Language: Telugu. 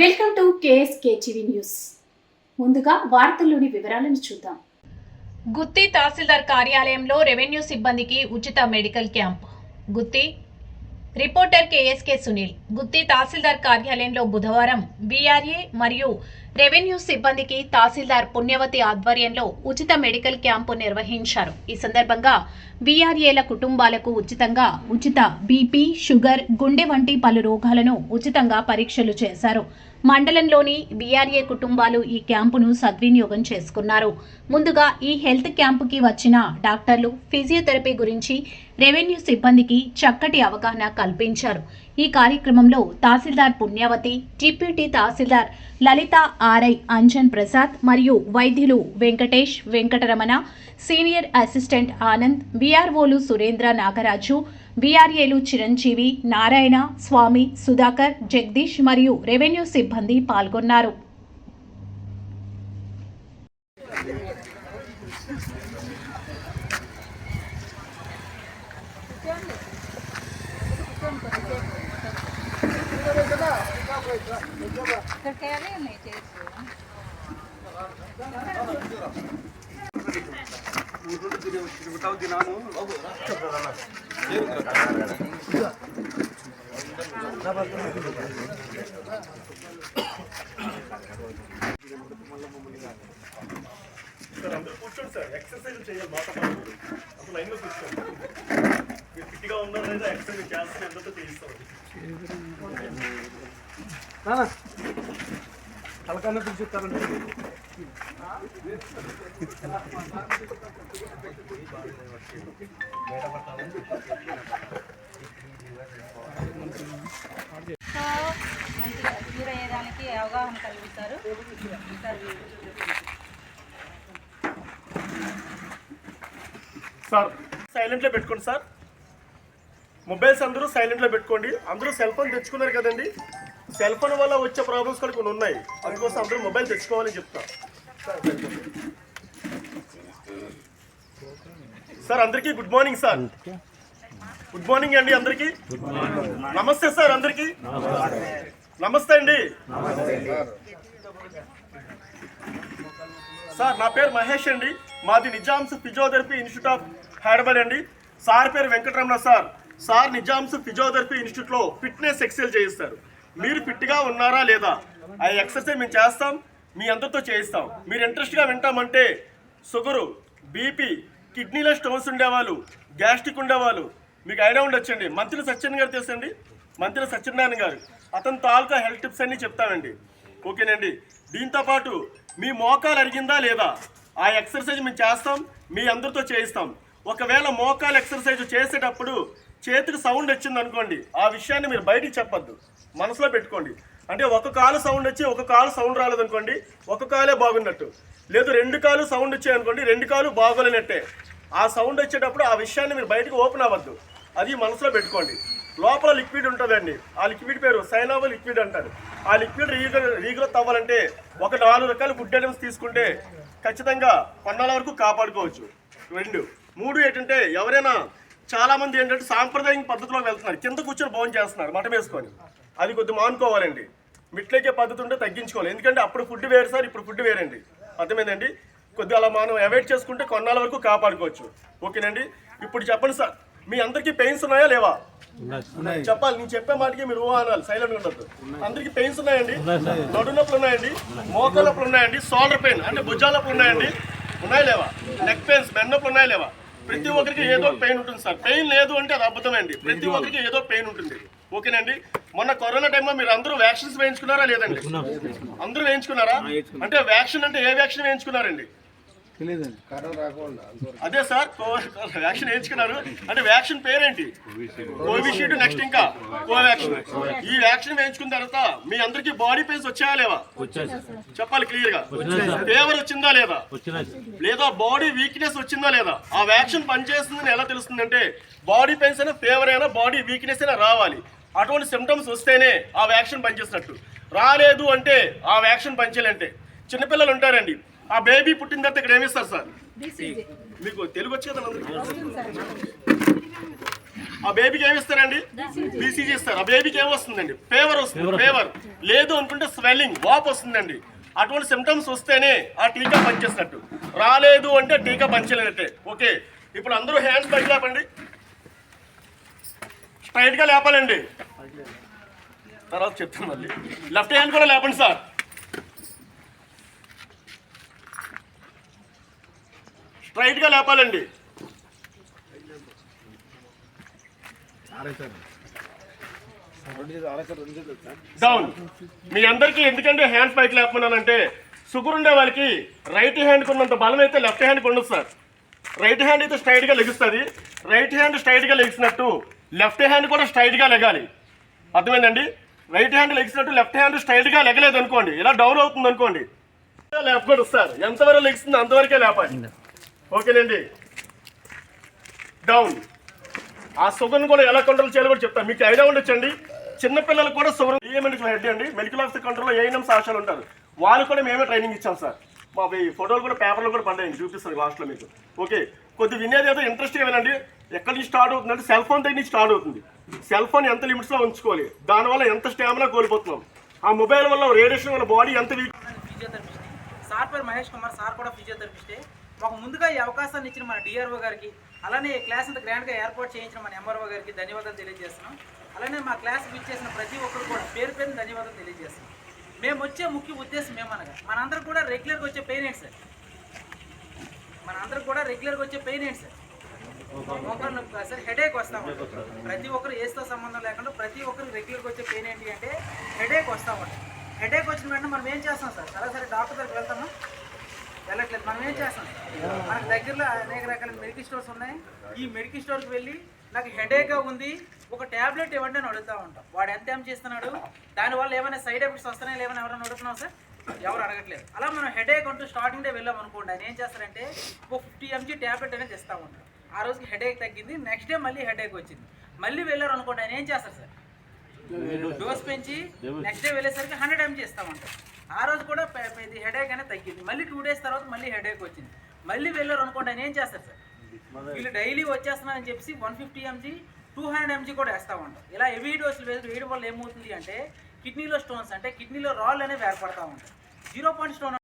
Welcome to KSK TV news. ముందుగా వార్తల్లోని వివరాలను చూద్దాం. గుత్తి తహసీల్దార్ కార్యాలయంలో రెవెన్యూ సిబ్బందికి ఉచిత medical camp. Gutti reporter KSK Sunil Gutti tahsildar కార్యాలయంలో బుధవారం బీఆర్ఏ మరియు రెవెన్యూ సిబ్బందికి తహసీల్దార్ పుణ్యవతి ఆధ్వర్యంలో ఉచిత మెడికల్ క్యాంపు నిర్వహించారు. ఈ సందర్భంగా వీఆర్ఏల కుటుంబాలకు ఉచితంగా ఉచిత బీపీ షుగర్ గుండె వంటి పలు రోగాలను ఉచితంగా పరీక్షలు చేశారు. మండలంలోని వీఆర్ఏ కుటుంబాలు ఈ క్యాంపును సద్వినియోగం చేసుకున్నారు. ముందుగా ఈ హెల్త్ క్యాంపుకి వచ్చిన డాక్టర్లు ఫిజియోథెరపీ గురించి రెవెన్యూ సిబ్బందికి చక్కటి అవగాహన కల్పించారు. ఈ కార్యక్రమంలో తహసీల్దార్ పుణ్యావతి డిప్యూటీ తహసీల్దార్ లలిత ఆర్ఐ అంజన్ ప్రసాద్ మరియు వైద్యులు వెంకటేష్ వెంకటరమణ సీనియర్ అసిస్టెంట్ ఆనంద్ బీఆర్ఓలు సురేంద్ర నాగరాజు బీఆర్ఏలు చిరంజీవి నారాయణ స్వామి సుధాకర్ జగదీష్ మరియు రెవెన్యూ సిబ్బంది పాల్గొన్నారు. సార్ అందరూ కూర్చోండి సార్ ఎక్సర్సైజ్ చేయాలి మాట అప్పుడు లైన్లో కూర్చోండి మీరు ఫిట్గా ఉన్నారా లేదా ఎక్సర్సైజ్ చేస్తే అందరితో చేయిస్తారు తలకన్నా పిలిచిస్తారంటే మంచిగా అవగాహన కలిగిస్తారు సార్ సార్ సైలెంట్లో పెట్టుకోండి సార్. మొబైల్స్ అందరూ సైలెంట్లో పెట్టుకోండి. అందరూ సెల్ ఫోన్ తెచ్చుకున్నారు కదండి. సెల్ ఫోన్ వల్ల వచ్చే ప్రాబ్లమ్స్ కూడా కొన్ని ఉన్నాయి. అందుకోసం అందరూ మొబైల్ తెచ్చుకోవాలని చెప్తా. సార్ అందరికీ good morning sir. Good morning అండి అందరికీ. నమస్తే సార్ అందరికీ. నమస్తే అండి. సార్ నా పేరు మహేష్ అండి. మాది Nizams physiotherapy institute of Hyderabad అండి. సార్ పేరు Venkataramana sir. Sir Nizams physiotherapy ఇన్స్టిట్యూట్లో ఫిట్నెస్ ఎక్సెల్ చేయిస్తారు. మీరు ఫిట్గా ఉన్నారా లేదా? ఆ ఎక్సర్సైజ్ మేము చేస్తాం మీ అందరితో చేయిస్తాం. మీరు ఇంట్రెస్ట్గా వింటామంటే షుగరు బీపీ కిడ్నీలో స్టోన్స్ ఉండేవాళ్ళు గ్యాస్ట్రిక్ ఉండేవాళ్ళు మీకు ఐడియా ఉండొచ్చండి. మంత్రి సత్యన్ గారు తెలుసండి? మంత్రి సత్యనారాయణ గారు. అతని తాలూకా హెల్త్ టిప్స్ అన్నీ చెప్తామండి. ఓకేనండి. దీంతో పాటు మీ మోకాలు అరిగిందా లేదా? ఆ ఎక్సర్సైజ్ మేము చేస్తాం మీ అందరితో చేయిస్తాం. ఒకవేళ మోకాలు ఎక్సర్సైజ్ చేసేటప్పుడు చేతికి సౌండ్ వచ్చింది అనుకోండి ఆ విషయాన్ని మీరు బయటికి చెప్పద్దు. మనసులో పెట్టుకోండి. అంటే ఒక కాలు సౌండ్ వచ్చి ఒక కాలు సౌండ్ రాలేదనుకోండి ఒక కాలే బాగున్నట్టు. లేదు రెండు కాలు సౌండ్ వచ్చాయి అనుకోండి రెండు కాలు బాగోలేనట్టే. ఆ సౌండ్ వచ్చేటప్పుడు ఆ విషయాన్ని మీరు బయటకు ఓపెన్ అవ్వద్దు. అది మనసులో పెట్టుకోండి. లోపల లిక్విడ్ ఉంటుందండి. ఆ లిక్విడ్ పేరు సైనాబో లిక్విడ్ అంటారు. ఆ లిక్విడ్ రీగ రీగ్రోత్ అవ్వాలంటే ఒక నాలుగు రకాల ఫుడ్ ఐటమ్స్ తీసుకుంటే ఖచ్చితంగా కొన్నాళ్ళ వరకు కాపాడుకోవచ్చు. రెండు మూడు ఏంటంటే ఎవరైనా చాలామంది ఏంటంటే సాంప్రదాయ పద్ధతిలో వెళ్తున్నారు. కింద కూర్చొని భోజనం చేస్తున్నారు మటం వేసుకొని. అది కొద్ది మానుకోవాలండి. మిట్లేకే పద్ధతి ఉంటే తగ్గించుకోవాలి. ఎందుకంటే అప్పుడు ఫుడ్ వేరు సార్ ఇప్పుడు ఫుడ్ వేరండి. అర్థమైందండి? కొద్దిగా అలా మనం అవాయిడ్ చేసుకుంటే కొన్నాళ్ళ వరకు కాపాడుకోవచ్చు. ఓకేనండి? ఇప్పుడు చెప్పండి సార్ మీ అందరికీ పెయిన్స్ ఉన్నాయా లేవా? చెప్పాలి నేను చెప్పే మాటకి మీరు ఊహ అనాలి సైలెంట్ ఉండద్దు. అందరికి పెయిన్స్ ఉన్నాయండి? నడు నొప్పులు ఉన్నాయండి? మోకాళ్ళ నొప్పులు ఉన్నాయండి? షోల్డర్ పెయిన్ అంటే భుజాల నొప్పులు ఉన్నాయండి? ఉన్నాయా లేవా? నెక్ పెయిన్స్ మెన్ నొప్పులు ఉన్నాయా లేవా? ప్రతి ఒక్కరికి ఏదో ఒక పెయిన్ ఉంటుంది సార్. పెయిన్ లేదు అంటే అది అబద్ధమండి ప్రతి ఒక్కరికి ఏదో పెయిన్ ఉంటుంది. ఓకేనండి. మొన్న కరోనా టైంలో మీరు అందరూ వ్యాక్సిన్స్ వేయించుకున్నారా లేదండి? అందరూ వేయించుకున్నారా? అంటే వ్యాక్సిన్ అంటే ఏ వ్యాక్సిన్ వేయించుకున్నారండి? తెలియదండి అదే సార్ వ్యాక్సిన్ వేయించుకున్నారు. అంటే వ్యాక్సిన్ పేరేంటి? కోవిషీల్డ్ నెక్స్ట్ ఇంకా. కోవాక్సిన్. ఈ వ్యాక్సిన్ వేయించుకున్న తర్వాత మీ అందరికి బాడీ పెయిన్స్ వచ్చాయా లేవా? చెప్పాలి క్లియర్గా. ఫేవర్ వచ్చిందా లేదా? లేదా బాడీ వీక్నెస్ వచ్చిందా లేదా? ఆ వ్యాక్సిన్ పనిచేస్తుందని ఎలా తెలుస్తుందంటే బాడీ పెయిన్స్ అయినా ఫేవర్ అయినా బాడీ వీక్నెస్ అయినా రావాలి. అటువంటి సిమ్టమ్స్ వస్తేనే ఆ వ్యాక్సిన్ పనిచేసినట్టు రాలేదు అంటే ఆ వ్యాక్సిన్ పనిచేయాలంటే చిన్నపిల్లలు ఉంటారండి. ఆ బేబీ పుట్టిన తర్వాత ఇక్కడ ఏమిస్తారు సార్? మీకు తెలుగు వచ్చి కదా అందరికీ? ఆ బేబీకి ఏమి ఇస్తారండి? బీసీజీ ఇస్తారు. ఆ బేబీకి ఏమి వస్తుందండి? ఫేవర్ వస్తుంది. ఫేవర్ లేదు అనుకుంటే స్వెల్లింగ్ వాప్ వస్తుందండి. అటువంటి సిమ్టమ్స్ వస్తేనే ఆ టీకా పనిచేసినట్టు రాలేదు అంటే టీకా పనిచేయలేనట్టే ఓకే. ఇప్పుడు అందరూ హ్యాండ్స్ పైకి లేపండి. స్ట్రైట్గా లేపాలండి. తర్వాత చెప్తాను మళ్ళీ. లెఫ్ట్ హ్యాండ్ కూడా లేపండి సార్. స్ట్రైట్గా లేపాలండి. సార్ డౌన్ మీ అందరికీ ఎందుకంటే హ్యాండ్స్ పైకి లేపమన్నానంటే షుగర్ ఉండే వాళ్ళకి రైట్ హ్యాండ్ ఉన్నంత బలం అయితే లెఫ్ట్ హ్యాండ్ ఉండదు సార్. రైట్ హ్యాండ్ అయితే స్ట్రైట్గా లెగుస్తుంది. రైట్ హ్యాండ్ స్ట్రైట్గా లెగిసినట్టు లెఫ్ట్ హ్యాండ్ కూడా స్ట్రైట్గా లెగాలి. అర్థమైందండి? రైట్ హ్యాండ్ లెగిసినట్టు లెఫ్ట్ హ్యాండ్ స్ట్రైట్గా లెగలేదు అనుకోండి. ఇలా డౌన్ అవుతుంది అనుకోండి. లేపకూడదు సార్ ఎంతవరకు లెగిస్తుందో అంతవరకే లేపాలి. ఓకేనండి? డౌన్ ఆ షుగర్ని కూడా ఎలా కంట్రోల్ చేయాలో కూడా చెప్తాను. మీకు ఐడియా ఉండొచ్చండి? చిన్నపిల్లలకు కూడా షుగర్ ఏ మెడికల్ హెడ్ అండి? మెడికల్ ఆఫీసర్ కంట్రోల్లో ఏఎన్ఎం సాక్షాలు ఉంటారు. వాళ్ళు కూడా మేమే ట్రైనింగ్ ఇచ్చాం సార్. మా ఈ ఫోటోలు కూడా పేపర్లు కూడా పడ్డాయి చూపిస్తాను లాస్ట్లో మీకు. ఓకే. కొద్ది వినేది ఏదో ఇంట్రెస్ట్ వినండి. ఎక్కడి నుంచి స్టార్ట్ అవుతుందంటే సెల్ ఫోన్ దగ్గర నుంచి స్టార్ట్ అవుతుంది. సెల్ ఫోన్ ఎంత లిమిట్స్లో ఉంచుకోవాలి? దానివల్ల ఎంత స్టామినా కోల్పోతున్నాం? ఆ మొబైల్ వల్ల రేడియేషన్ వల్ల బాడీ ఎంత వీక్ ఫిజియోథెరపిస్ట్ సార్ పేరు మహేష్ కుమార్ సార్ కూడా ఫిజియోథెరపిస్టే. మాకు ముందుగా ఈ అవకాశాన్ని ఇచ్చిన మన డిఆర్ఓ గారికి అలానే ఈ క్లాస్ అంత గ్రాండ్గా ఏర్పాటు చేయించిన మన ఎంఆర్ఓ గారికి ధన్యవాదాలు తెలియజేస్తున్నాం. అలానే మా క్లాస్ చేసిన ప్రతి ఒక్కరు కూడా పేరు పేరుని ధన్యవాదాలు తెలియజేస్తున్నాం. మేము వచ్చే ముఖ్య ఉద్దేశం ఏమనగా మనందరం కూడా రెగ్యులర్గా వచ్చే పెయిన్ ఏంటి సార్? మనందరం కూడా రెగ్యులర్గా వచ్చే పెయిన్ ఏంటి ఒకరు నొప్పి కాదు సార్ హెడేక్ వస్తూ ఉంటుంది. ప్రతి ఒక్కరు ఏస్తో సంబంధం లేకుండా ప్రతి ఒక్కరు రెగ్యులర్గా వచ్చే పెయిన్ ఏంటి అంటే హెడేక్ వస్తూ ఉంటుంది. హెడేక్ వచ్చిన వెంటనే మనం ఏం చేస్తాం సార్? సరాసరి డాక్టర్ దగ్గరికి వెళ్తామా? వెళ్ళట్లేదు. మనం ఏం చేస్తాం? మనకు దగ్గరలో అనేక రకాల మెడికల్ స్టోర్స్ ఉన్నాయి. ఈ మెడికల్ స్టోర్కి వెళ్ళి నాకు హెడేక్గా ఉంది. ఒక ట్యాబ్లెట్ ఇవ్వండి అని అడుగుతూ ఉంటాం. వాడు ఎంత ఏం చేస్తున్నాడు? దానివల్ల ఏమైనా సైడ్ ఎఫెక్ట్స్ వస్తున్నాయి? లేవని ఎవరైనా అడుగుతున్నాం సార్? ఎవరు అడగట్లేదు. అలా మనం హెడేక్ అంటూ స్టార్టింగ్ డే వెళ్ళాం అనుకోండి. ఆయన ఏం చేస్తారంటే ఒక ఫిఫ్టీ ఎంజీ ట్యాబ్లెట్ అనేది ఇస్తూ ఉంటాం ఆ రోజుకి హెడేక్ తగ్గింది నెక్స్ట్ డే మళ్ళీ హెడేక్ వచ్చింది. మళ్ళీ వెళ్ళారు అనుకోండి ఆయన ఏం చేస్తారు సార్? డోస్ పెంచి నెక్స్ట్ డే వెళ్ళేసరికి హండ్రెడ్ ఎంజీ ఇస్తామంటారు ఆ రోజు కూడా ఇది హెడేక్ అనేది తగ్గింది. మళ్ళీ టూ డేస్ తర్వాత మళ్ళీ హెడేక్ వచ్చింది. మళ్ళీ వెళ్ళారు అనుకోండి ఆయన ఏం చేస్తారు సార్? వీళ్ళు డైలీ వచ్చేస్తున్నారని చెప్పి one fifty mg two hundred mg కూడా వేస్తూ ఉంటాం ఇలా హెవీ డోసులు వేసి వేయడం వల్ల ఏమవుతుంది అంటే కిడ్నీలో స్టోన్స్ అంటే కిడ్నీలో రాళ్ళు అనేవి ఏర్పడతా ఉంటాయి జీరో పాయింట్ స్టోన్